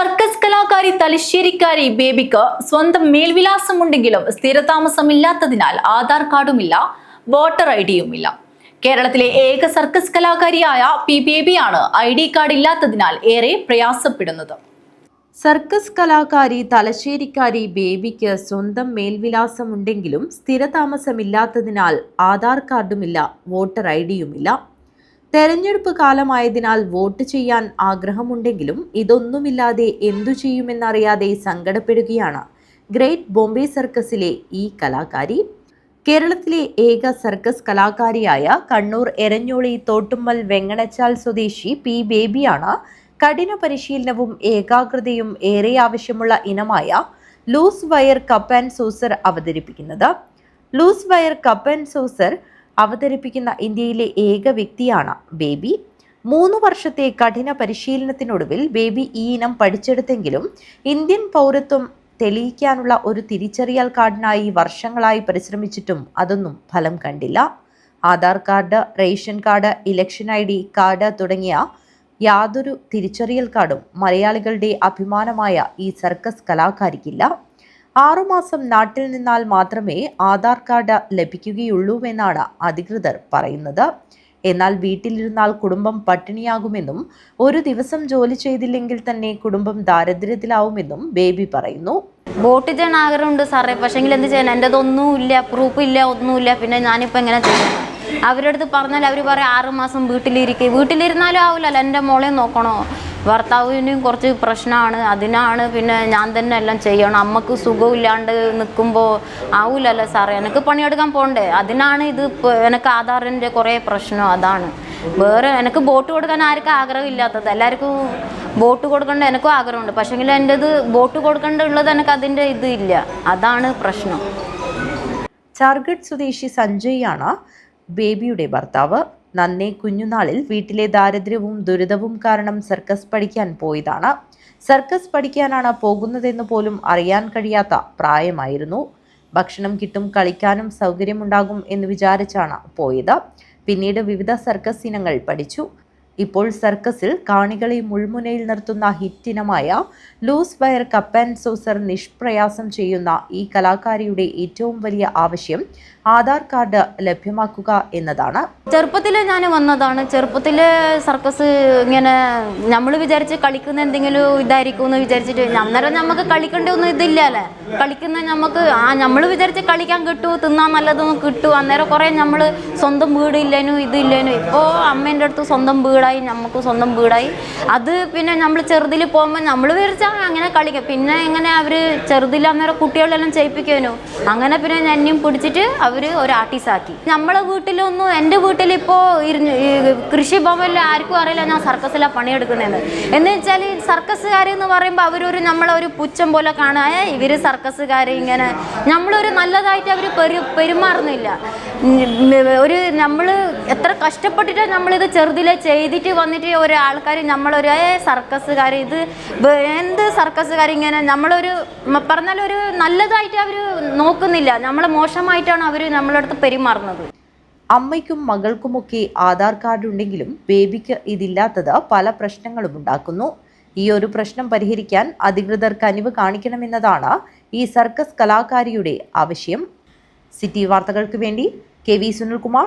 Circus കലാകാരി തലശ്ശേരിക്കാരി ബേബിക്ക് സ്വന്തം മേൽവിലാസമുണ്ടെങ്കിലും സ്ഥിരതാമസമില്ലാത്തതിനാൽ ആധാർ കാർഡുമില്ല വോട്ടർ ഐ ഡിയുമില്ല. കേരളത്തിലെ ഏക സർക്കസ് കലാകാരിയായ പി ബേബിയാണ് ഐ ഡി കാർഡ് ഇല്ലാത്തതിനാൽ ഏറെ പ്രയാസപ്പെടുന്നത്. സർക്കസ് കലാകാരി തലശ്ശേരിക്കാരി ബേബിക്ക് സ്വന്തം മേൽവിലാസമുണ്ടെങ്കിലും സ്ഥിരതാമസമില്ലാത്തതിനാൽ ആധാർ കാർഡുമില്ല വോട്ടർ ഐ ഡിയുമില്ല. തെരഞ്ഞെടുപ്പ് കാലമായതിനാൽ വോട്ട് ചെയ്യാൻ ആഗ്രഹമുണ്ടെങ്കിലും ഇതൊന്നുമില്ലാതെ എന്തു ചെയ്യുമെന്നറിയാതെ സങ്കടപ്പെടുകയാണ്. ഗ്രേറ്റ് ബോംബെ സർക്കസിലെ ഈ കലാകാരി. കേരളത്തിലെ ഏക സർക്കസ് കലാകാരിയായ കണ്ണൂർ എരഞ്ഞോളി തോട്ടുമ്മൽ വെങ്ങണച്ചാൽ സ്വദേശി പി ബേബിയാണ്. കഠിന പരിശീലനവും ഏകാഗ്രതയും ഏറെ ആവശ്യമുള്ള ഇനമായ loose wire cup and saucer അവതരിപ്പിക്കുന്നത്. Loose wire cup and saucer അവതരിപ്പിക്കുന്ന ഇന്ത്യയിലെ ഏക വ്യക്തിയാണ് ബേബി. മൂന്ന് വർഷത്തെ കഠിന പരിശീലനത്തിനൊടുവിൽ ബേബി ഈ ഇനം പഠിച്ചെടുത്തെങ്കിലും ഇന്ത്യൻ പൗരത്വം തെളിയിക്കാനുള്ള ഒരു തിരിച്ചറിയൽ കാർഡിനായി വർഷങ്ങളായി പരിശ്രമിച്ചിട്ടും അതൊന്നും ഫലം കണ്ടില്ല. Aadhaar card ration card election I D card തുടങ്ങിയ യാതൊരു തിരിച്ചറിയൽ കാർഡും മലയാളികളുടെ അഭിമാനമായ ഈ സർക്കസ് കലാകാരിക്കില്ല. ആറുമാസം നാട്ടിൽ നിന്നാൽ മാത്രമേ ആധാർ കാർഡ് ലഭിക്കുകയുള്ളൂവെന്നാണ് അധികൃതർ പറയുന്നത്. എന്നാൽ വീട്ടിലിരുന്നാൽ കുടുംബം പട്ടിണിയാകുമെന്നും ഒരു ദിവസം ജോലി ചെയ്തില്ലെങ്കിൽ തന്നെ കുടുംബം ദാരിദ്ര്യത്തിലാവുമെന്നും ബേബി പറയുന്നു. വോട്ട് ചെയ്യാൻ ആഗ്രഹമുണ്ട് സാറേ. പക്ഷേങ്കിൽ എന്ത് ചെയ്യാൻ എന്റെ ഒന്നും ഇല്ല പ്രൂഫ് ഇല്ല ഒന്നുമില്ല. പിന്നെ ഞാനിപ്പോൾ എങ്ങനെ ചെയ്യും? അവരുടെ അടുത്ത് പറഞ്ഞാൽ അവർ പറയും ആറുമാസം വീട്ടിലിരിക്കുക വീട്ടിലിരുന്നാലും ആവില്ലല്ലോ എന്റെ മോളെ നോക്കണോ? ഭർത്താവിനും കുറച്ച് പ്രശ്നമാണ്. അതിനാണ് പിന്നെ ഞാൻ തന്നെ എല്ലാം ചെയ്യണം. അമ്മയ്ക്ക് സുഖമില്ലാണ്ട് നിൽക്കുമ്പോൾ ആവൂലല്ലോ സാറേ. എനിക്ക് പണിയെടുക്കാൻ പോകണ്ടേ അതിനാണ് ഇത് എനിക്ക് ആധാറിന്റെ കുറേ പ്രശ്നം. അതാണ്. വേറെ എനിക്ക് ബോട്ട് കൊടുക്കാൻ ആർക്കും ആഗ്രഹമില്ലാത്തത്. എല്ലാവർക്കും ബോട്ട് കൊടുക്കേണ്ട എനിക്കും ആഗ്രഹമുണ്ട്. പക്ഷേങ്കിൽ എന്റെ ഇത് ബോട്ട് ഉള്ളത് എനിക്ക് അതിന്റെ ഇത് ഇല്ല. അതാണ് പ്രശ്നം. ചാർഗഡ് സ്വദേശി സഞ്ജയ് ആണ് ബേബിയുടെ ഭർത്താവ്. നന്നേ കുഞ്ഞുനാളിൽ വീട്ടിലെ ദാരിദ്ര്യവും ദുരിതവും കാരണം സർക്കസ് പഠിക്കാൻ പോയതാണ്. സർക്കസ് പഠിക്കാനാണ് പോകുന്നതെന്ന് പോലും അറിയാൻ കഴിയാത്ത പ്രായമായിരുന്നു. ഭക്ഷണം കിട്ടും കളിക്കാനും സൗകര്യമുണ്ടാകും എന്ന് വിചാരിച്ചാണ് പോയത്. പിന്നീട് വിവിധ സർക്കസ് ഇനങ്ങൾ പഠിച്ചു. ഇപ്പോൾ സർക്കസിൽ കാണികളെ മുൾമുനയിൽ നിർത്തുന്ന ഹിറ്റിനമായ loose wire cup and saucer നിഷ്പ്രയാസം ചെയ്യുന്ന ഈ കലാകാരിയുടെ ഏറ്റവും വലിയ ആവശ്യം ആധാർ കാർഡ് ലഭ്യമാക്കുക എന്നതാണ്. ചെറുപ്പത്തിൽ ഞാൻ വന്നതാണ്. ചെറുപ്പത്തിൽ സർക്കസ് ഇങ്ങനെ നമ്മൾ വിചാരിച്ച് കളിക്കുന്ന എന്തെങ്കിലും ഇതായിരിക്കും എന്ന് വിചാരിച്ചിട്ട് അന്നേരം നമുക്ക് കളിക്കേണ്ട ഒന്നും ഇതില്ലല്ലേ കളിക്കുന്ന നമുക്ക് ആ നമ്മൾ വിചാരിച്ച് കളിക്കാൻ കിട്ടൂ തിന്നാൻ നല്ലതൊന്നും കിട്ടൂ. അന്നേരം കുറേ നമ്മൾ സ്വന്തം വീട് ഇല്ലേനും ഇതില്ലേനു. ഇപ്പോൾ അമ്മേന്റെ അടുത്ത് സ്വന്തം വീടായി നമുക്ക് സ്വന്തം വീടായി. അത് പിന്നെ നമ്മൾ ചെറുതിൽ പോകുമ്പോൾ നമ്മൾ വിചാരിച്ചാൽ അങ്ങനെ കളിക്കാം. പിന്നെ എങ്ങനെ അവർ ചെറുതിൽ കുട്ടികളെല്ലാം ചെയ്യിപ്പിക്കാനോ അങ്ങനെ പിന്നെ എന്നെയും പിടിച്ചിട്ട് അവർ ഒരു ആർട്ടിസ്റ്റാക്കി. നമ്മളെ വീട്ടിലൊന്നും എന്റെ വീട്ടിലിപ്പോൾ ഇരുന്ന് കൃഷിഭവനിൽ ആർക്കും അറിയില്ല ഞാൻ സർക്കസിലാണ് പണിയെടുക്കുന്നതെന്ന്. എന്ന് വെച്ചാൽ സർക്കസുകാർ എന്ന് പറയുമ്പോൾ അവരൊരു നമ്മളെ ഒരു പുച്ഛം പോലെ കാണാൻ ഇവർ സർക്കസുകാർ ഇങ്ങനെ. നമ്മളൊരു നല്ലതായിട്ട് അവർ പെരു പെരുമാറുന്നില്ല. ഒരു നമ്മൾ എത്ര കഷ്ടപ്പെട്ടിട്ട് നമ്മളിത് ചെറുതിലെ ചെയ്തിട്ട് വന്നിട്ട് ഒരാൾക്കാർ നമ്മളൊരു സർക്കസുകാർ ഇത് എന്ത് സർക്കസുകാർ ഇങ്ങനെ നമ്മളൊരു പറഞ്ഞാലൊരു നല്ലതായിട്ട് അവർ നോക്കുന്നില്ല. നമ്മളെ മോശമായിട്ടാണ് അവർ നമ്മളടുത്ത് പെരുമാറുന്നത്. അമ്മയ്ക്കും മകൾക്കുമൊക്കെ ആധാർ കാർഡ് ഉണ്ടെങ്കിലും ബേബിക്ക് ഇതില്ലാത്തത് പല പ്രശ്നങ്ങളും ഉണ്ടാക്കുന്നു. ഈ ഒരു പ്രശ്നം പരിഹരിക്കാൻ അധികൃതർ കനിവ് കാണിക്കണമെന്നതാണ് ഈ സർക്കസ് കലാകാരിയുടെ ആവശ്യം. സിറ്റി വാർത്തകൾക്ക് വേണ്ടി K V Sunilkumar